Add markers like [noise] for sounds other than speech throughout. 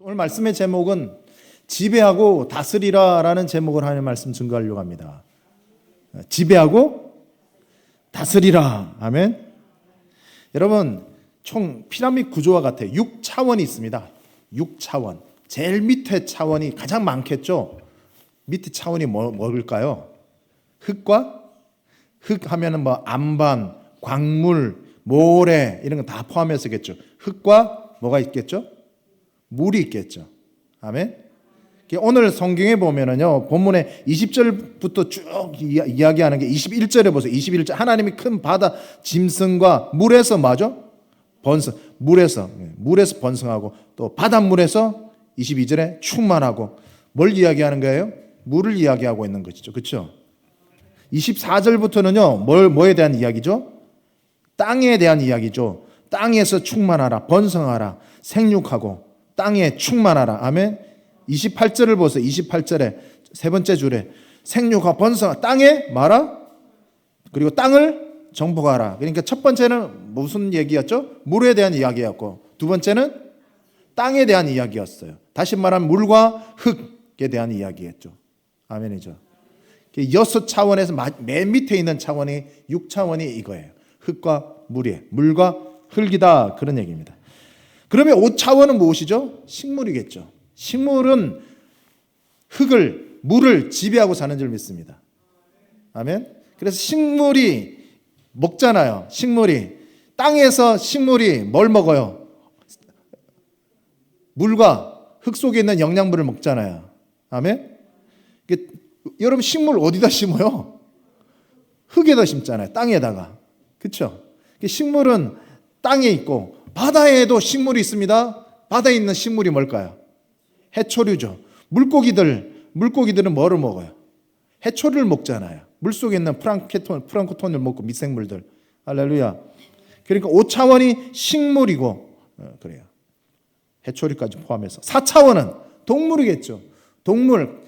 오늘 말씀의 제목은 지배하고 다스리라라는 제목을 하는 말씀 증거하려고 합니다. 지배하고 다스리라. 아멘. 여러분, 총 피라미드 구조와 같아 6차원이 있습니다. 6차원. 제일 밑에 차원이 가장 많겠죠. 밑에 차원이 뭐, 뭘까요? 흙과 흙 하면은 뭐 안반, 광물, 모래 이런 거 다 포함해서겠죠. 흙과 뭐가 있겠죠? 물이 있겠죠. 아멘. 오늘 성경에 보면은요, 본문에 20절부터 쭉 이야- 이야기하는 게 21절에 보세요. 21절. 하나님이 큰 바다 짐승과 물에서 맞아? 번성. 물에서. 예, 물에서 번성하고 또 바닷물에서 22절에 충만하고 뭘 이야기하는 거예요? 물을 이야기하고 있는 것이죠. 그렇죠? 24절부터는요, 뭘, 뭐에 대한 이야기죠? 땅에 대한 이야기죠. 땅에서 충만하라, 번성하라, 생육하고 땅에 충만하라. 아멘. 28절을 보세요. 28절에 세 번째 줄에 생육하 번성 땅에 말아 그리고 땅을 정복하라. 그러니까 첫 번째는 무슨 얘기였죠? 물에 대한 이야기였고 두 번째는 땅에 대한 이야기였어요. 다시 말하면 물과 흙에 대한 이야기였죠. 아멘이죠. 여섯 차원에서 마- 맨 밑에 있는 차원이 6차원이 이거예요. 흙과 물이 물과 흙이다 그런 얘기입니다. 그러면 5차원은 무엇이죠? 식물이겠죠. 식물은 흙을 물을 지배하고 사는 줄 믿습니다. 아멘. 그래서 식물이 먹잖아요. 식물이 땅에서 식물이 뭘 먹어요? 물과 흙 속에 있는 영양분을 먹잖아요. 아멘. 여러분 식물 어디다 심어요? 흙에다 심잖아요. 땅에다가. 그렇죠? 식물은 땅에 있고 바다에도 식물이 있습니다. 바다에 있는 식물이 뭘까요? 해초류죠. 물고기들 물고기들은 뭐를 먹어요? 해초를 먹잖아요. 물 속에 있는 프랑크톤 프랑크톤을 먹고 미생물들. 할렐루야. 그러니까 5차원이 식물이고 어, 그래요. 해초류까지 포함해서 4차원은 동물이겠죠. 동물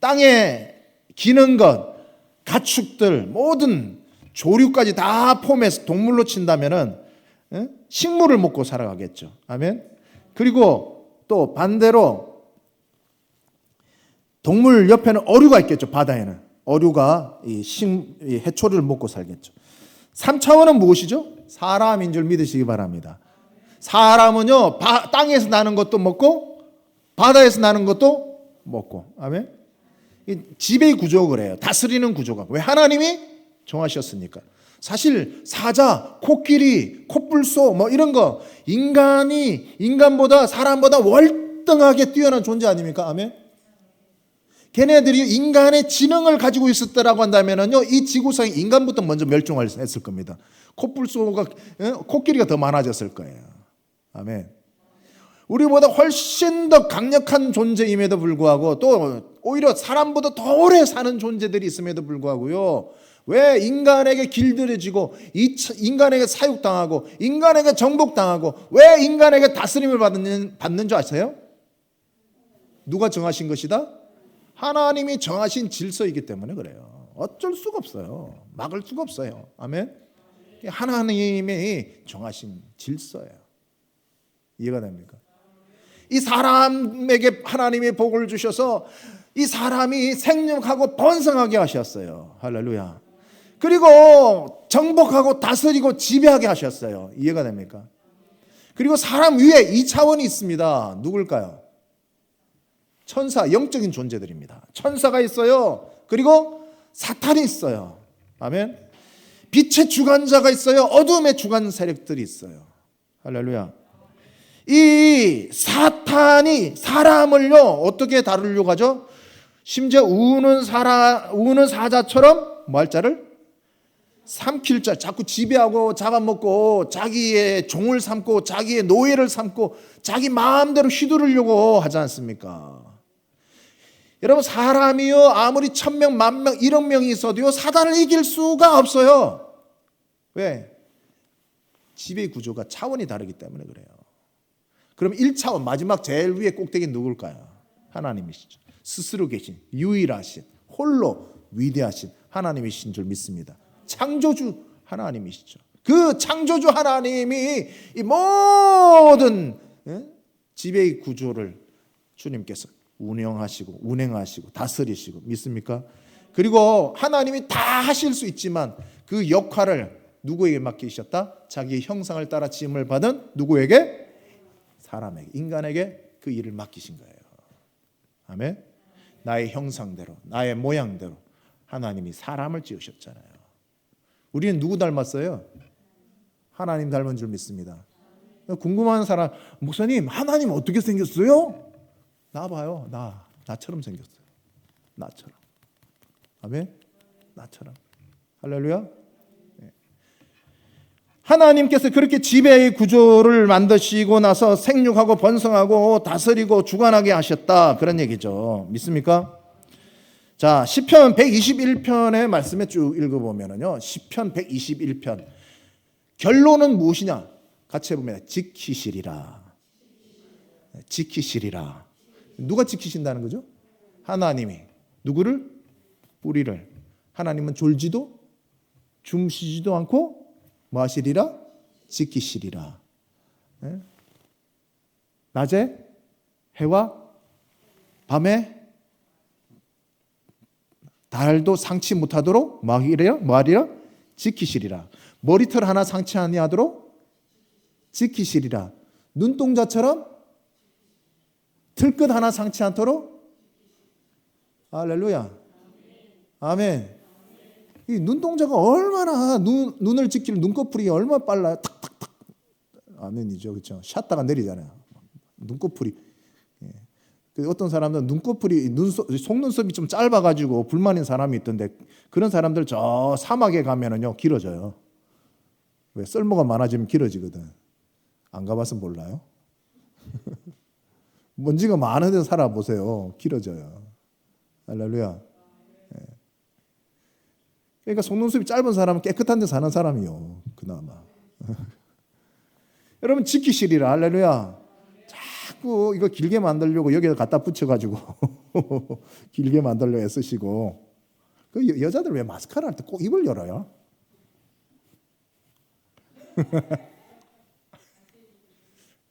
땅에 기는 것 가축들 모든 조류까지 다 포함해서 동물로 친다면은 예? 식물을 먹고 살아가겠죠. 아멘. 그리고 또 반대로 동물 옆에는 어류가 있겠죠. 바다에는 어류가 이 식, 이 해초를 먹고 살겠죠. 3차원은 무엇이죠? 사람인 줄 믿으시기 바랍니다. 사람은요 바- 땅에서 나는 것도 먹고 바다에서 나는 것도 먹고 아멘. 이 지배의 구조가 그래요. 다스리는 구조가 왜 하나님이 정하셨으니까. 사실 사자, 코끼리, 코뿔소 뭐 이런 거 인간이 인간보다 사람보다 월등하게 뛰어난 존재 아닙니까? 아멘. 걔네들이 인간의 지능을 가지고 있었다라고 한다면은요 이 지구상에 인간부터 먼저 멸종했을 겁니다. 코뿔소가 예? 코끼리가 더 많아졌을 거예요. 아멘. 우리보다 훨씬 더 강력한 존재임에도 불구하고 또 오히려 사람보다 더 오래 사는 존재들이 있음에도 불구하고요. 왜 인간에게 길들여지고 인간에게 사육당하고 인간에게 정복당하고 왜 인간에게 다스림을 받는 받는 줄 아세요? 누가 정하신 것이다? 하나님이 정하신 질서이기 때문에 그래요. 어쩔 수가 없어요. 막을 수가 없어요. 아멘. 하나님이 정하신 질서예요. 이해가 됩니까? 이 사람에게 하나님의 복을 주셔서 이 사람이 생육하고 번성하게 하셨어요. 할렐루야. 그리고 정복하고 다스리고 지배하게 하셨어요. 이해가 됩니까? 그리고 사람 위에 이 차원이 있습니다. 누굴까요? 천사, 영적인 존재들입니다. 천사가 있어요. 그리고 사탄이 있어요. 아멘. 빛의 주관자가 있어요. 어둠의 주관 세력들이 있어요. 할렐루야. 이 사탄이 사람을요 어떻게 다루려고 하죠? 심지어 우는 사라 우는 사자처럼 뭐 할 자를 삼킬 자 자꾸 지배하고 잡아먹고 자기의 종을 삼고 자기의 노예를 삼고 자기 마음대로 휘두르려고 하지 않습니까? 여러분 사람이요 아무리 천명 만명 일억 명이 있어도요 사단을 이길 수가 없어요. 왜? 지배 구조가 차원이 다르기 때문에 그래요. 그럼 1차원 마지막 제일 위에 꼭대기 누굴까요? 하나님이시죠. 스스로 계신 유일하신 홀로 위대하신 하나님이신 줄 믿습니다. 창조주 하나님이시죠. 그 창조주 하나님이 이 모든 예? 지배의 구조를 주님께서 운영하시고 운행하시고 다스리시고 믿습니까? 그리고 하나님이 다 하실 수 있지만 그 역할을 누구에게 맡기셨다? 자기의 형상을 따라 지음을 받은 누구에게? 사람에게, 인간에게 그 일을 맡기신 거예요. 아멘. 나의 형상대로, 나의 모양대로 하나님이 사람을 지으셨잖아요. 우리는 누구 닮았어요? 하나님 닮은 줄 믿습니다. 궁금한 사람, 목사님, 하나님 어떻게 생겼어요? 나 봐요. 나. 나처럼 생겼어요. 나처럼. 아멘. 나처럼. 할렐루야. 예. 하나님께서 그렇게 지배의 구조를 만드시고 나서 생육하고 번성하고 다스리고 주관하게 하셨다. 그런 얘기죠. 믿습니까? 자, 시편 121편의 말씀에 쭉 읽어보면요. 시편 121편. 결론은 무엇이냐? 같이 해보면 지키시리라. 지키시리라. 누가 지키신다는 거죠? 하나님이. 누구를? 우리를. 하나님은 졸지도 줌쉬지도 않고 뭐 하시리라? 지키시리라. 예? 낮에 해와 밤에 달도 상치 못하도록 뭐 하리라? 뭐 하리라? 지키시리라. 머리털 하나 상치 아니하도록 지키시리라. 눈동자처럼 틀끝 하나 상치 않도록 할렐루야. 아멘. 이 눈동자가 얼마나 눈, 눈을 지키는 눈꺼풀이 얼마나 빨라요. 탁탁탁. 아멘이죠. 그렇죠. 샷다가 내리잖아요. 눈꺼풀이. 예. 그 어떤 사람들은 눈꺼풀이 눈썹, 속눈썹이 좀 짧아 가지고 불만인 사람이 있던데 그런 사람들 저 사막에 가면은요 길어져요. 왜 썰모가 많아지면 길어지거든. 안 가봐서 몰라요. [laughs] 먼지가 많은 데 살아보세요. 길어져요. 할렐루야. 예. 그러니까 속눈썹이 짧은 사람은 깨끗한 데 사는 사람이요. 그나마. [laughs] 여러분 지키시리라. 할렐루야. 자꾸 이거 길게 만들려고 여기다 갖다 붙여가지고 [laughs] 길게 만들려 애쓰시고 그 여, 여자들 왜 마스카라 할 때 꼭 입을 열어요? [laughs]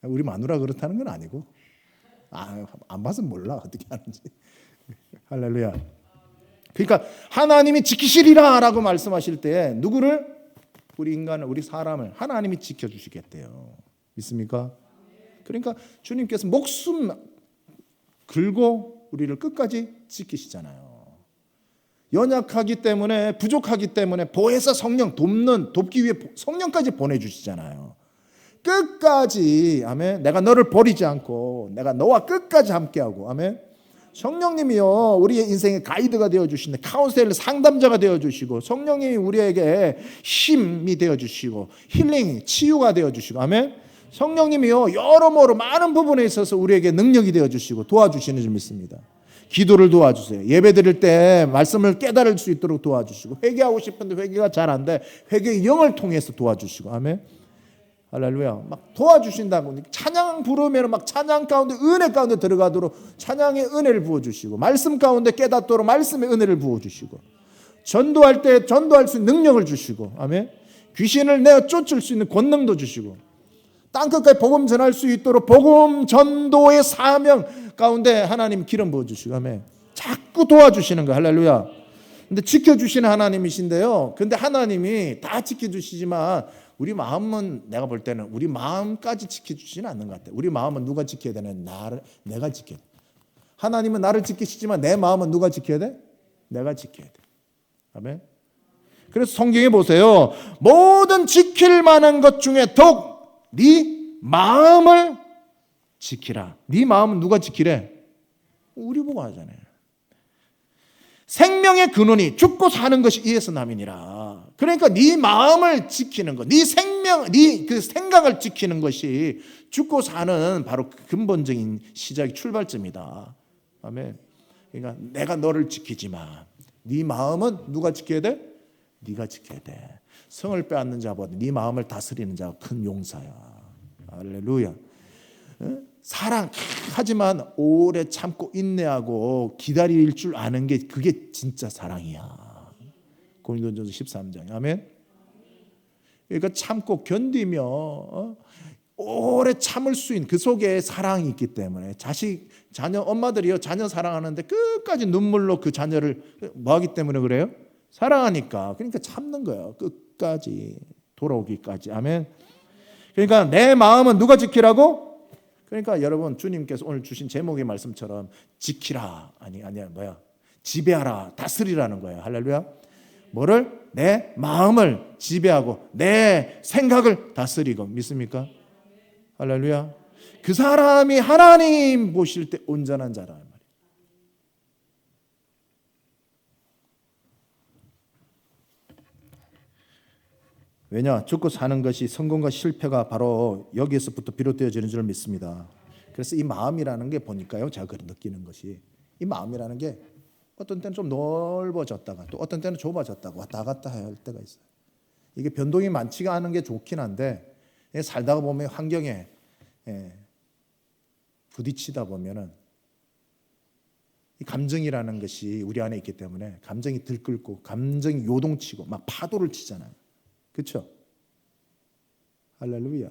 우리 마누라 그렇다는 건 아니고 아, 안 봐서 몰라 어떻게 하는지 할렐루야. 그러니까 하나님이 지키시리라라고 말씀하실 때 누구를 우리 인간을 우리 사람을 하나님이 지켜 주시겠대요. 믿습니까? 그러니까 주님께서 목숨 걸고 우리를 끝까지 지키시잖아요. 연약하기 때문에 부족하기 때문에 보혜사 성령 돕는 돕기 위해 성령까지 보내 주시잖아요. 끝까지 아멘. 내가 너를 버리지 않고 내가 너와 끝까지 함께하고 아멘. 성령님이요 우리의 인생의 가이드가 되어 주시는 카운셀러 상담자가 되어 주시고 성령님이 우리에게 힘이 되어 주시고 힐링 치유가 되어 주시고 아멘. 성령님이요 여러모로 많은 부분에 있어서 우리에게 능력이 되어 주시고 도와주시는 줄 믿습니다. 기도를 도와주세요. 예배 드릴 때 말씀을 깨달을 수 있도록 도와주시고 회개하고 싶은데 회개가 잘 안 돼. 회개의 영을 통해서 도와주시고 아멘. 할렐루야. 막 도와주신다고. 찬양 부르면 막 찬양 가운데 은혜 가운데 들어가도록 찬양의 은혜를 부어주시고 말씀 가운데 깨닫도록 말씀의 은혜를 부어주시고 전도할 때 전도할 수 있는 능력을 주시고 아멘. 귀신을 내어 쫓을 수 있는 권능도 주시고 땅 끝까지 복음 전할 수 있도록 복음 전도의 사명 가운데 하나님 기름 부어 주시고 아멘. 자꾸 도와주시는 거 할렐루야. 근데 지켜주시는 하나님이신데요. 근데 하나님이 다 지켜주시지만 우리 마음은 내가 볼 때는 우리 마음까지 지켜주지는 않는 것 같아. 우리 마음은 누가 지켜야 되는 나를 내가 지켜야 돼. 하나님은 나를 지키시지만 내 마음은 누가 지켜야 돼? 내가 지켜야 돼. 아멘. 그래서 성경에 보세요. 모든 지킬 만한 것 중에 더욱 네 마음을 지키라. 네 마음은 누가 지키래? 우리 보고 하잖아요. 생명의 근원이 죽고 사는 것이 이에서 남이니라. 그러니까 네 마음을 지키는 것, 네 생명, 네 그 생각을 지키는 것이 죽고 사는 바로 그 근본적인 시작이 출발점이다. 아멘. 그러니까 내가 너를 지키지만 네 마음은 누가 지켜야 돼? 네가 지켜야 돼. 성을 빼앗는 자보다 네 마음을 다스리는 자가 큰 용사야. 할렐루야. 사랑 하지만 오래 참고 인내하고 기다릴 줄 아는 게 그게 진짜 사랑이야. 고린도전서 13장. 아멘. 그러니까 참고 견디며 어? 오래 참을 수 있는 그 속에 사랑이 있기 때문에 자식 자녀 엄마들이요 자녀 사랑하는데 끝까지 눈물로 그 자녀를 뭐하기 때문에 그래요? 사랑하니까 그러니까 참는 거예요 끝까지 돌아오기까지 아멘. 그러니까 내 마음은 누가 지키라고? 그러니까 여러분 주님께서 오늘 주신 제목의 말씀처럼 지키라 아니 아니야 뭐야 지배하라 다스리라는 거예요 할렐루야. 뭐를 내 마음을 지배하고 내 생각을 다스리고 믿습니까? 할렐루야. 그 사람이 하나님 보실 때 온전한 자라 말이에요. 왜냐? 죽고 사는 것이 성공과 실패가 바로 여기에서부터 비롯되어지는 줄 믿습니다. 그래서 이 마음이라는 게 보니까요, 제가 그 느끼는 것이 이 마음이라는 게 어떤 때는 좀 넓어졌다가 또 어떤 때는 좁아졌다가 왔다 갔다 할 때가 있어요. 이게 변동이 많지가 않은 게 좋긴 한데 살다가 보면 환경에 예, 부딪히다 보면은 이 감정이라는 것이 우리 안에 있기 때문에 감정이 들끓고 감정이 요동치고 막 파도를 치잖아요. 그렇죠? 할렐루야.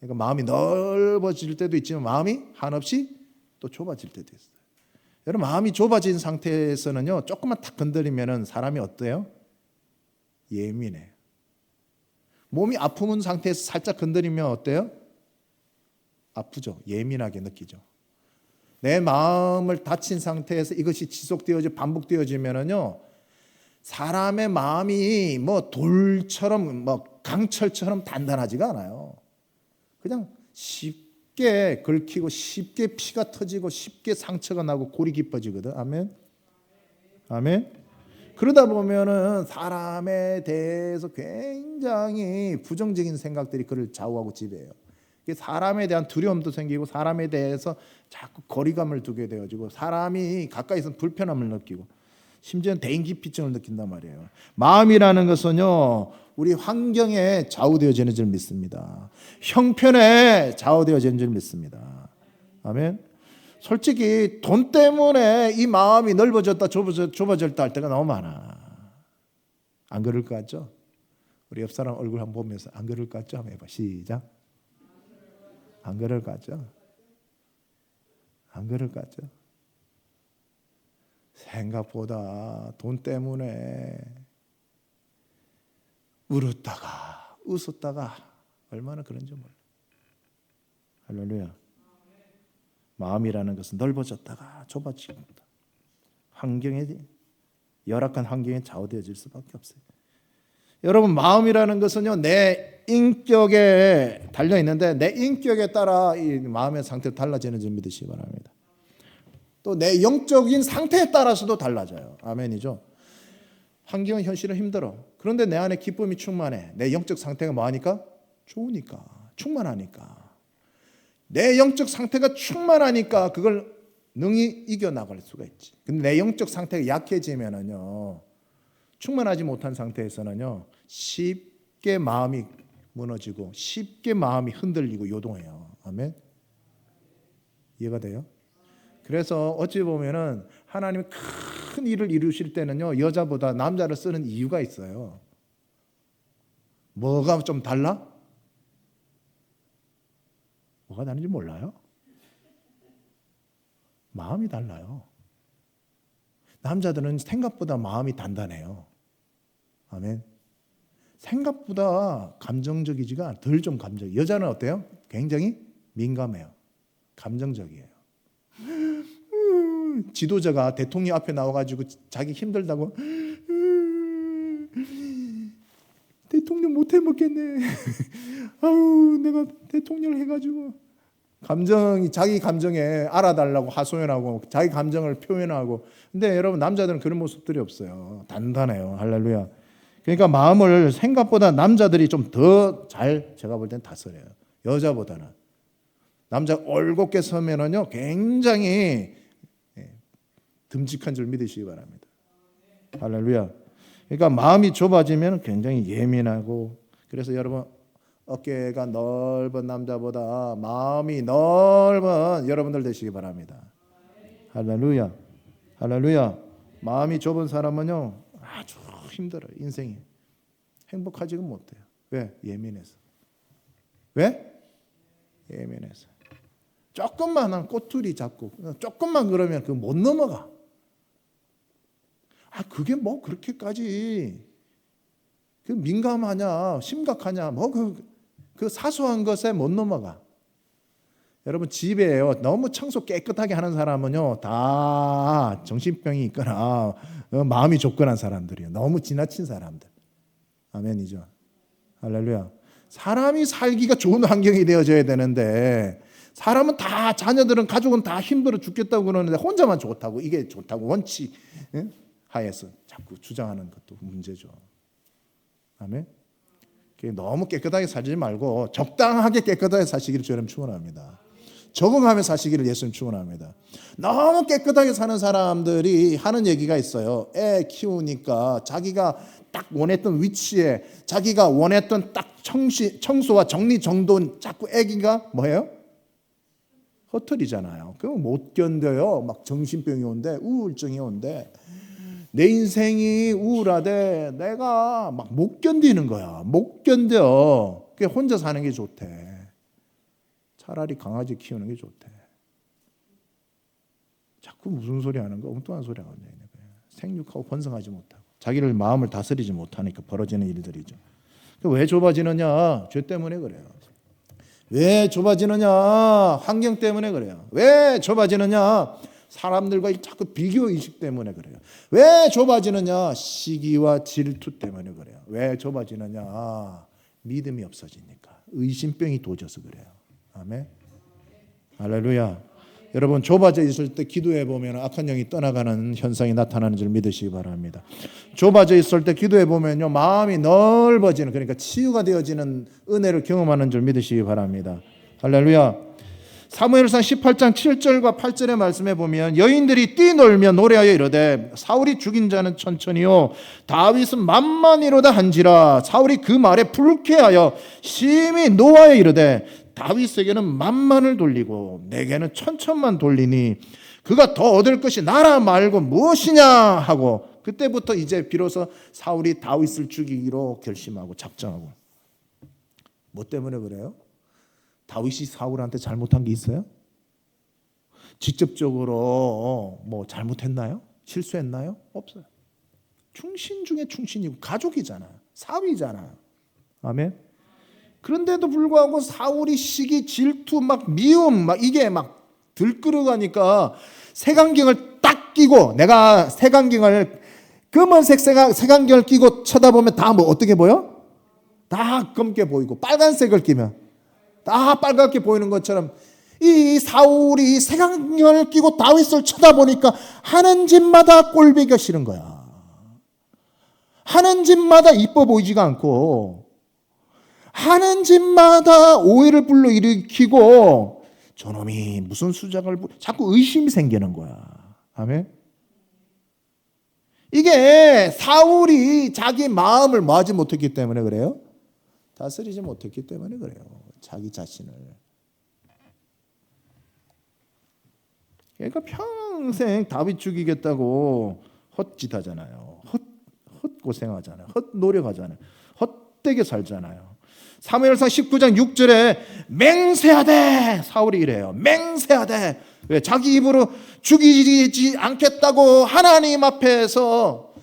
그러니까 마음이 넓어질 때도 있지만 마음이 한없이 또 좁아질 때도 있어요. 여러분 마음이 좁아진 상태에서는요 조금만 탁 건드리면은 사람이 어때요? 예민해. 몸이 아픈 상태에서 살짝 건드리면 어때요? 아프죠. 예민하게 느끼죠. 내 마음을 다친 상태에서 이것이 지속되어져 반복되어지면은요 사람의 마음이 뭐 돌처럼 뭐 강철처럼 단단하지가 않아요. 그냥 쉽 게 긁히고 쉽게 피가 터지고 쉽게 상처가 나고 골이 깊어지거든. 아멘. 아멘. 그러다 보면은 사람에 대해서 굉장히 부정적인 생각들이 그를 좌우하고 지배해요. 사람에 대한 두려움도 생기고 사람에 대해서 자꾸 거리감을 두게 되어지고 사람이 가까이 있으면 불편함을 느끼고 심지어는 대인기피증을 느낀단 말이에요. 마음이라는 것은요, 우리 환경에 좌우되어지는 줄 믿습니다. 형편에 좌우되어지는 줄 믿습니다. 아멘. 솔직히 돈 때문에 이 마음이 넓어졌다 좁아졌다 할 때가 너무 많아. 안 그럴 것 같죠? 우리 옆 사람 얼굴 한번 보면서 안 그럴 것 같죠? 한번 해봐. 시작. 안 그럴 것 같죠? 안 그럴 것 같죠? 생각보다 돈 때문에 울었다가 웃었다가 얼마나 그런지 몰라. 할렐루야. 마음이라는 것은 넓어졌다가 좁아집니다. 환경에 열악한 환경에 좌우되어질 수밖에 없어요. 여러분 마음이라는 것은요 내 인격에 달려 있는데 내 인격에 따라 이 마음의 상태가 달라지는 줄 믿으시기 바랍니다. 또 내 영적인 상태에 따라서도 달라져요. 아멘이죠. 환경은 현실은 힘들어. 그런데 내 안에 기쁨이 충만해. 내 영적 상태가 뭐하니까? 좋으니까. 충만하니까. 내 영적 상태가 충만하니까 그걸 능히 이겨나갈 수가 있지. 근데 내 영적 상태가 약해지면은요, 충만하지 못한 상태에서는요, 쉽게 마음이 무너지고, 쉽게 마음이 흔들리고 요동해요. 아멘? 이해가 돼요? 그래서 어찌 보면은 하나님이 큰 일을 이루실 때는요 여자보다 남자를 쓰는 이유가 있어요. 뭐가 좀 달라? 뭐가 다른지 몰라요? 마음이 달라요. 남자들은 생각보다 마음이 단단해요. 아멘. 생각보다 감정적이지가 덜 좀 감정. 여자는 어때요? 굉장히 민감해요. 감정적이에요. 지도자가 대통령 앞에 나와가지고 자기 힘들다고 대통령 못 해 먹겠네. 아유 내가 대통령을 해가지고 감정이 자기 감정에 알아달라고 하소연하고 자기 감정을 표현하고 근데 여러분 남자들은 그런 모습들이 없어요. 단단해요. 할렐루야. 그러니까 마음을 생각보다 남자들이 좀 더 잘 제가 볼 땐 다스려요. 여자보다는 남자 올곧게 서면은요 굉장히 듬직한 줄 믿으시기 바랍니다. 할렐루야. 그러니까 마음이 좁아지면 굉장히 예민하고 그래서 여러분 어깨가 넓은 남자보다 마음이 넓은 여러분들 되시기 바랍니다. 할렐루야. 할렐루야. 마음이 좁은 사람은요 아주 힘들어요 인생이 행복하지가 못해요. 왜 예민해서? 왜 예민해서. 조금만 꼬투리 잡고 조금만 그러면 그 못 넘어가. 아 그게 뭐 그렇게까지 그 민감하냐 심각하냐 뭐 그 그 사소한 것에 못 넘어가. 여러분 집에요 너무 청소 깨끗하게 하는 사람은요 다 정신병이 있거나 어, 마음이 좁거한 사람들이에요. 너무 지나친 사람들. 아멘이죠. 할렐루야. 사람이 살기가 좋은 환경이 되어져야 되는데 사람은 다 자녀들은 가족은 다 힘들어 죽겠다고 그러는데 혼자만 좋다고 이게 좋다고 원칙 예? 하에서 자꾸 주장하는 것도 문제죠. 아멘. 너무 깨끗하게 살지 말고 적당하게 깨끗하게 사시기를 주님 축원합니다. 적응하며 사시기를 예수님 축원합니다. 너무 깨끗하게 사는 사람들이 하는 얘기가 있어요. 애 키우니까 자기가 딱 원했던 위치에 자기가 원했던 딱 청시, 청소와 정리 정돈 자꾸 애기가 뭐예요? 허틀이잖아요. 그거 못 견뎌요. 막 정신병이 온대, 우울증이 온대. 내 인생이 우울하대. 내가 막 못 견디는 거야. 못 견뎌. 그 혼자 사는 게 좋대. 차라리 강아지 키우는 게 좋대. 자꾸 무슨 소리 하는 거 엉뚱한 소리 하고. 생육하고 번성하지 못하고 자기를 마음을 다스리지 못하니까 벌어지는 일들이죠. 왜 좁아지느냐? 죄 때문에 그래요. 왜 좁아지느냐? 환경 때문에 그래요. 왜 좁아지느냐? 사람들과 자꾸 비교 의식 때문에 그래요. 왜 좁아지느냐? 시기와 질투 때문에 그래요. 왜 좁아지느냐? 믿음이 없어지니까. 의심병이 도져서 그래요. 아멘. 할렐루야. 여러분 좁아져 있을 때 기도해 보면 악한 영이 떠나가는 현상이 나타나는 줄 믿으시기 바랍니다. 좁아져 있을 때 기도해 보면요 마음이 넓어지는 그러니까 치유가 되어지는 은혜를 경험하는 줄 믿으시기 바랍니다. 할렐루야. 사무엘상 18장 7절과 8절의 말씀에 보면 여인들이 뛰놀며 노래하여 이르되 사울이 죽인 자는 천천히요 다윗은 만만이로다 한지라 사울이 그 말에 불쾌하여 심히 노하여 이르되 다윗에게는 만만을 돌리고 내게는 천천만 돌리니 그가 더 얻을 것이 나라 말고 무엇이냐 하고 그때부터 이제 비로소 사울이 다윗을 죽이기로 결심하고 작정하고 뭐 때문에 그래요? 다윗이 사울한테 잘못한 게 있어요? 직접적으로 뭐 잘못했나요? 실수했나요? 없어요. 충신 중에 충신이고 가족이잖아요. 사위잖아요. 아멘. 그런데도 불구하고 사울이 시기, 질투, 막 미움, 막 이게 막 들끓어가니까 색안경을 딱 끼고 내가 색안경을 검은색 색안경을 끼고 쳐다보면 다 뭐 어떻게 보여? 다 검게 보이고 빨간색을 끼면 다 빨갛게 보이는 것처럼 이 사울이 색안경을 끼고 다윗을 쳐다보니까 하는 짓마다 꼴보기가 싫은 거야. 하는 짓마다 이뻐 보이지가 않고 하는 짓마다 오해를 불러일으키고 저놈이 무슨 수작을 자꾸 의심이 생기는 거야. 아멘. 이게 사울이 자기 마음을 모하지 못했기 때문에 그래요. 다스리지 못했기 때문에 그래요. 자기 자신을. 그러니까 평생 다윗 죽이겠다고 헛짓 하잖아요. 헛, 헛 고생하잖아요. 헛 노력하잖아요. 헛되게 살잖아요. 사무엘상 19장 6절에 맹세하되 사울이 이래요. 맹세하되 왜 자기 입으로 죽이지 않겠다고 하나님 앞에서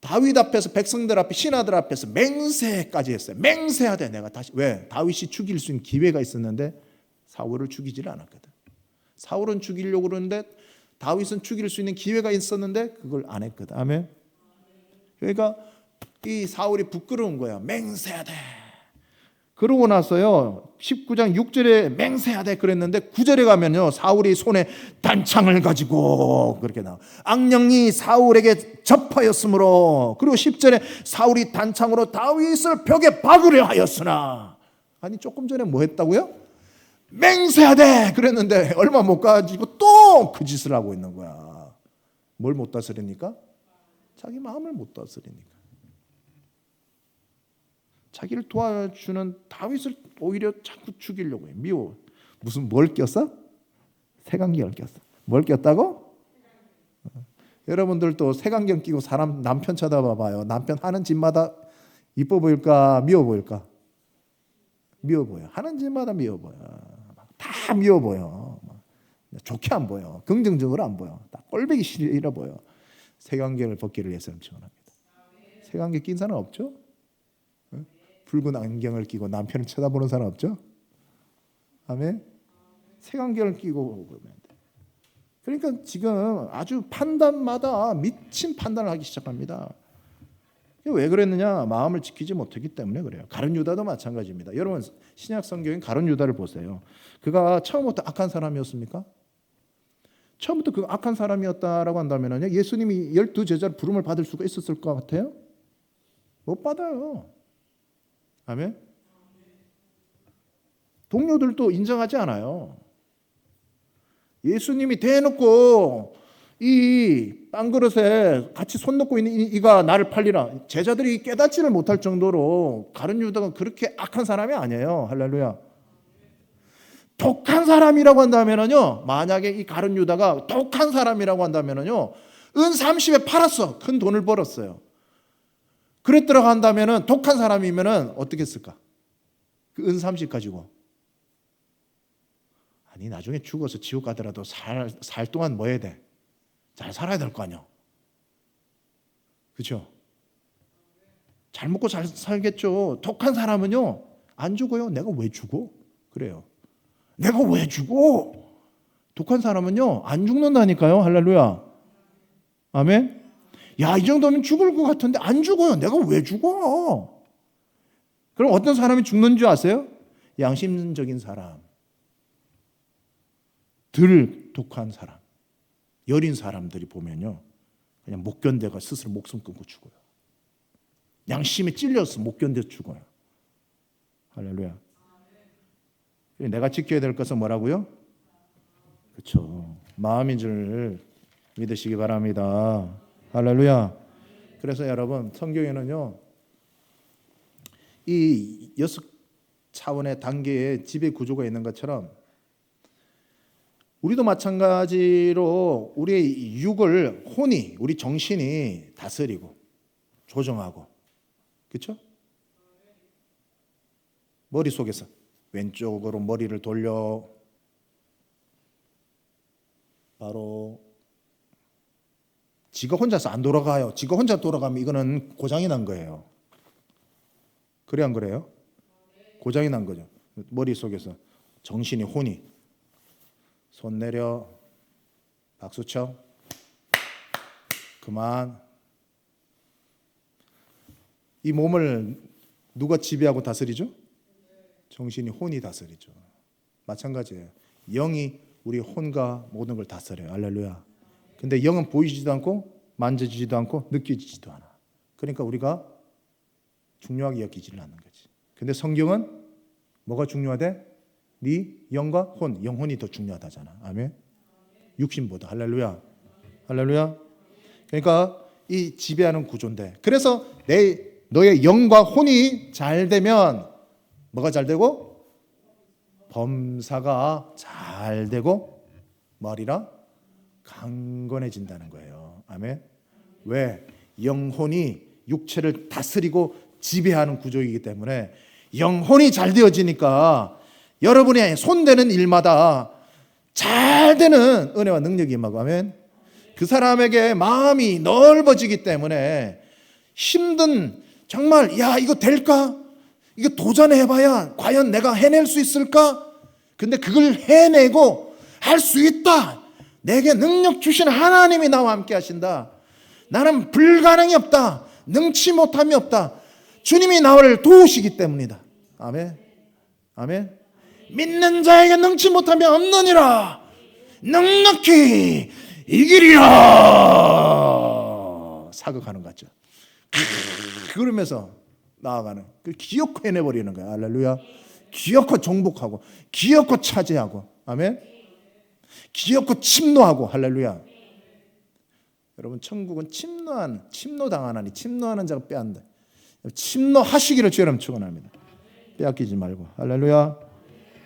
다윗 앞에서 백성들 앞에 신하들 앞에서 맹세까지 했어요. 맹세하되 내가 다시 왜 다윗이 죽일 수 있는 기회가 있었는데 사울을 죽이지를 않았거든. 사울은 죽이려고 그러는데 다윗은 죽일 수 있는 기회가 있었는데 그걸 안 했거든. 아멘. 그러니까 이 사울이 부끄러운 거야. 맹세하되. 그러고 나서요. 19장 6절에 맹세하되 그랬는데 9절에 가면요. 사울이 손에 단창을 가지고 그렇게 나와. 악령이 사울에게 접하였으므로 그리고 10절에 사울이 단창으로 다윗을 벽에 박으려 하였으나 아니 조금 전에 뭐 했다고요? 맹세하되 그랬는데 얼마 못 가지고 또 그 짓을 하고 있는 거야. 뭘 못 다스리니까? 자기 마음을 못 다스리니까. 자기를 도와주는 다윗을 오히려 자꾸 죽이려고 해. 미워. 무슨 뭘 꼈어? 색안경을 꼈어. 뭘 꼈다고? 여러분들도 색안경 끼고 사람 남편 쳐다봐 봐요. 남편 하는 짓마다 이뻐 보일까, 미워 보일까? 미워 보여. 하는 짓마다 미워 보여. 다 미워 보여. 좋게 안 보여. 긍정적으로 안 보여. 다 꼴보기 싫어 보여. 색안경을 벗기를 위해서 축원합니다. 색안경 낀 사람 없죠? 응? 붉은 안경을 끼고 남편을 쳐다보는 사람 없죠? 아멘. 색안경을 끼고 보면 돼. 그러니까 지금 아주 판단마다 미친 판단을 하기 시작합니다. 왜 그랬느냐? 마음을 지키지 못했기 때문에 그래요. 가룟 유다도 마찬가지입니다. 여러분 신약 성경인 가룟 유다를 보세요. 그가 처음부터 악한 사람이었습니까? 처음부터 그 악한 사람이었다라고 한다면요. 예수님이 열두 제자를 부름을 받을 수가 있었을 것 같아요? 못 받아요. 아멘. 동료들도 인정하지 않아요. 예수님이 대놓고 이 빵그릇에 같이 손 놓고 있는 이- 이가 나를 팔리라. 제자들이 깨닫지를 못할 정도로 가룟 유다가 그렇게 악한 사람이 아니에요. 할렐루야. 독한 사람이라고 한다면은요. 만약에 이 가룟 유다가 독한 사람이라고 한다면은요. 은 30에 팔았어. 큰 돈을 벌었어요. 그랬더라고 한다면은 독한 사람이면은 어떻게 했을까? 그 은 30 가지고 아니 나중에 죽어서 지옥 가더라도 살, 살 동안 뭐 해야 돼? 잘 살아야 될 거 아니야. 그렇죠? 잘 먹고 잘 살겠죠. 독한 사람은요 안 죽어요. 내가 왜 죽어? 그래요. 내가 왜 죽어? 독한 사람은요 안 죽는다니까요. 할렐루야. 아멘. 야 이 정도면 죽을 것 같은데 안 죽어요. 내가 왜 죽어? 그럼 어떤 사람이 죽는 줄 아세요? 양심적인 사람. 덜 독한 사람, 여린 사람들이 보면요, 그냥 못 견뎌가 스스로 목숨 끊고 죽어요. 양심에 찔려서 못 견뎌 죽어요. 할렐루야. 내가 지켜야 될 것은 뭐라고요? 그렇죠. 마음인 줄 믿으시기 바랍니다. 할렐루야. 그래서 여러분 성경에는요, 이 여섯 차원의 단계의 지배 구조가 있는 것처럼 우리도 마찬가지로 우리의 육을 혼이 우리 정신이 다스리고 조정하고 그렇죠? 머릿속에서 왼쪽으로 머리를 돌려 바로 지가 혼자서 안 돌아가요. 지가 혼자 돌아가면 이거는 고장이 난 거예요. 그래 안 그래요? 고장이 난 거죠. 머릿속에서 정신이 혼이 손 내려 박수 쳐 그만 이 몸을 누가 지배하고 다스리죠? 정신이 혼이 다스리죠. 마찬가지예요. 영이 우리 혼과 모든 걸 다스려요. 할렐루야. 근데 영은 보이지도 않고 만져지지도 않고 느껴지지도 않아. 그러니까 우리가 중요하게 여기지는 않는 거지. 근데 성경은 뭐가 중요하대? 네 영과 혼, 영혼이 더 중요하다잖아. 아멘. 육신보다 할렐루야. 할렐루야. 그러니까 이 지배하는 구조인데. 그래서 내 너의 영과 혼이 잘 되면 뭐가 잘 되고 범사가 잘 되고 머리라 강건해진다는 거예요. 아멘. 왜? 영혼이 육체를 다스리고 지배하는 구조이기 때문에 영혼이 잘 되어지니까 여러분의 손대는 일마다 잘 되는 은혜와 능력이 임하고 아멘. 그 사람에게 마음이 넓어지기 때문에 힘든 정말 야 이거 될까? 이거 도전해 봐야 과연 내가 해낼 수 있을까? 근데 그걸 해내고 할 수 있다. 내게 능력 주신 하나님이 나와 함께 하신다. 나는 불가능이 없다. 능치 못함이 없다. 주님이 나를 도우시기 때문이다. 아멘. 아멘. 믿는 자에게 능치 못함이 없느니라. 넉넉히 이기리라. 사극하는 것 같죠. 그러면서 나아가는 그 기어코 해내버리는 거야. 할렐루야. 기어코 정복하고 기어코 차지하고 아멘. 기어코 침노하고 할렐루야. 여러분 천국은 침노한 침노당하나니 침노하는 자가 빼앗는다. 침노하시기를 주여름 축원합니다. 빼앗기지 말고 할렐루야.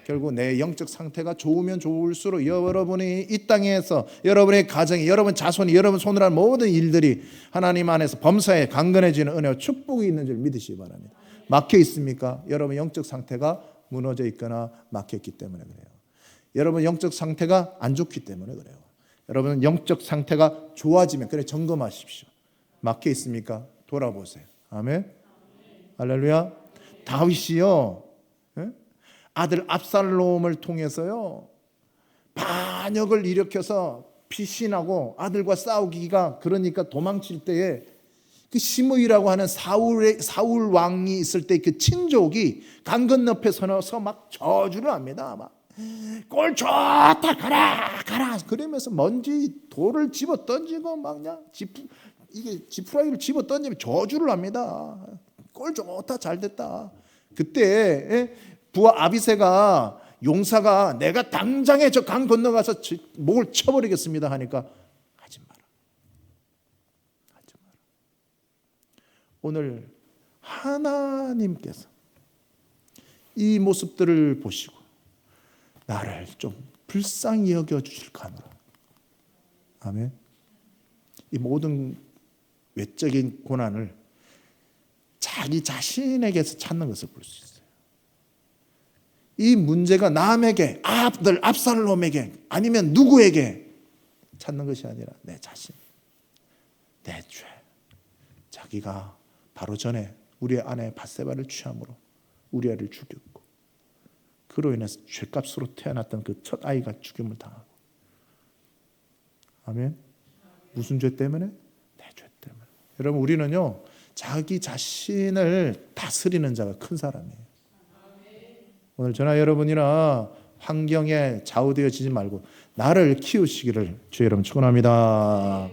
결국 내 영적 상태가 좋으면 좋을수록 여러분이 이 땅에서 여러분의 가정이 여러분 자손이 여러분 손으로 한 모든 일들이 하나님 안에서 범사에 강건해지는 은혜와 축복이 있는 줄 믿으시기 바랍니다. 막혀 있습니까? 여러분 영적 상태가 무너져 있거나 막혔기 때문에 그래요. 여러분 영적 상태가 안 좋기 때문에 그래요. 여러분 영적 상태가 좋아지면 그래 점검하십시오. 막혀 있습니까? 돌아보세요. 아멘. 할렐루야. 다윗이요. 예? 아들 압살롬을 통해서요. 반역을 일으켜서 피신하고 아들과 싸우기가 그러니까 도망칠 때에 그 시므이라고 하는 사울의 사울 왕이 있을 때 그 친족이 강 건너편에 서서 막 저주를 합니다. 막 꼴 좋다 가라 가라 그러면서 먼지 돌을 집어 던지고 막 그냥 지푸 이게 지푸라기를 집어 던지면 저주를 합니다. 꼴 좋다 잘 됐다. 그때 예? 부하 아비세가 용사가 내가 당장에 저 강 건너가서 지- 목을 쳐버리겠습니다 하니까 하지 마라. 하지 마라. 오늘 하나님께서 이 모습들을 보시고 나를 좀 불쌍히 여겨 주실까노라. 아멘. 이 모든 외적인 고난을 자기 자신에게서 찾는 것을 볼 수 있어요. 이 문제가 남에게, 아들 압살롬에게 아니면 누구에게 찾는 것이 아니라 내 자신, 내 죄. 자기가 바로 전에 우리 아내 바세바를 취함으로 우리 아이를 죽였고 그로 인해서 죄값으로 태어났던 그 첫 아이가 죽임을 당하고 아멘. 무슨 죄 때문에? 내 죄 때문에. 여러분 우리는요 자기 자신을 다스리는 자가 큰 사람이에요. 오늘 저나 여러분이나 환경에 좌우되어지지 말고 나를 키우시기를 주 여러분 축원합니다.